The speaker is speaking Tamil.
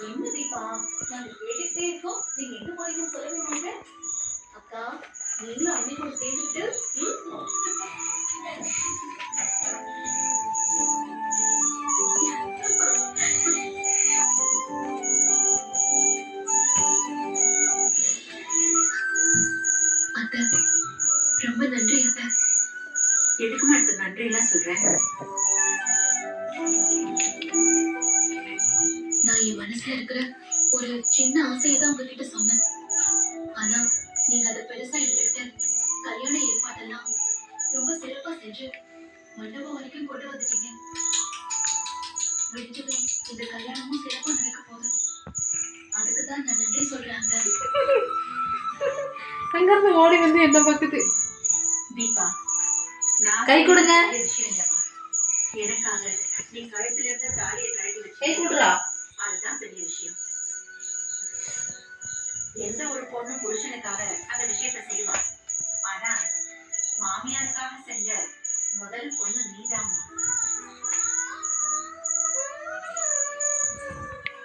என்ன தீபா? நாங்க கேட்டுக்கிட்டே இருக்கோம். நீங்க எங்க போறீங்கன்னு சொல்லவே மாட்டே அக்கா நீங்களும் அண்ணி கூட அத்தை ரொம்ப நன்றி அத்தை. எதுக்குமா இப்ப நன்றி எல்லாம் சொல்றேன் மனசுல இருக்கிற ஒரு சின்ன ஆசையை தான் உங்ககிட்ட சொன்னேன். ஆனா நீங்க அதை பெருசா எடுத்துக்கிட்டு கல்யாண ஏற்பாடெல்லாம் ரொம்ப சிறப்பா செஞ்சு மண்டபம் வரைக்கும் கொண்டு வந்துட்டீங்க. விடிஞ்சதும் இந்த கல்யாணமும் சிறப்பா நடக்க போகுது. அதுக்கு தான் நான் நன்றி சொல்றேன் அங்கிருந்து ஓடி வந்து என்ன பார்க்குது தீபா நான் கை கொடுங்க. எனக்காக நீ கழுத்துல இருந்த தாலியை கழட்டி வச்சு கை கொடுறா. எந்த ஒரு பொண்ணும் புருஷனுக்காக அந்த விஷயத்தை செய்வான் ஆனா மாமியாருக்காக செஞ்ச முதல் பொண்ணு